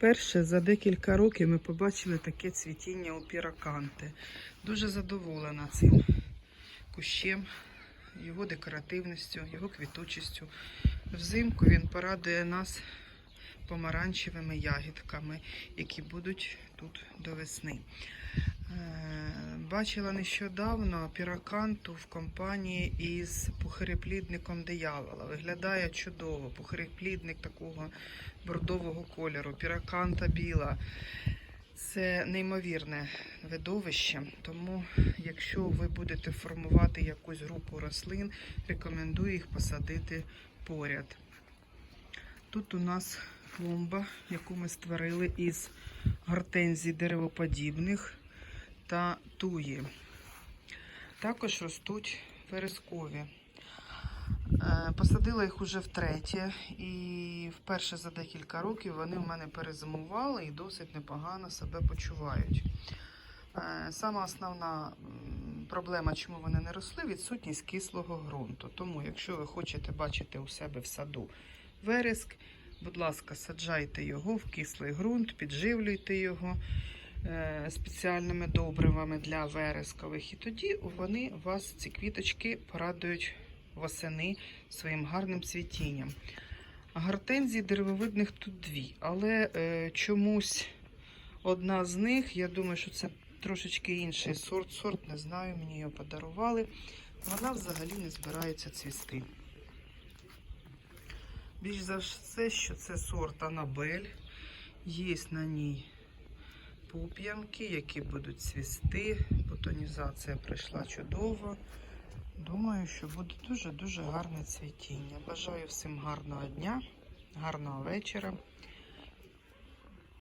Вперше за декілька років ми побачили таке цвітіння у піраканти. Дуже задоволена цим кущем, його декоративністю, його квітучістю. Взимку він порадує нас помаранчевими ягідками, які будуть тут до весни. Бачила нещодавно піраканту в компанії із пухиреплідником диявола. Виглядає чудово. Пухиреплідник такого бордового кольору, піраканта біла. Це неймовірне видовище. Тому, якщо ви будете формувати якусь групу рослин, рекомендую їх посадити поряд. Тут у нас клумба, яку ми створили із гортензій деревоподібних та туї. Також ростуть верескові. Е, Посадила їх уже втретє, і вперше за декілька років вони в мене перезимували і досить непогано себе почувають. Е, Сама основна проблема, чому вони не росли, відсутність кислого ґрунту. Тому, якщо ви хочете бачити у себе в саду вереск, будь ласка, саджайте його в кислий ґрунт, підживлюйте його спеціальними добривами для верескових. І тоді вони вас, ці квіточки, порадують восени своїм гарним цвітінням. Гортензій деревовидних тут дві, але е, чомусь одна з них, я думаю, що це трошечки інший сорт. Сорт не знаю, мені його подарували. Вона взагалі не збирається цвісти. Більш за все, що це сорт Анабель. Є на ній пуп'янки, які будуть цвісти. Бутонізація пройшла чудово. Думаю, що буде дуже-дуже гарне цвітіння. Бажаю всім гарного дня, гарного вечора.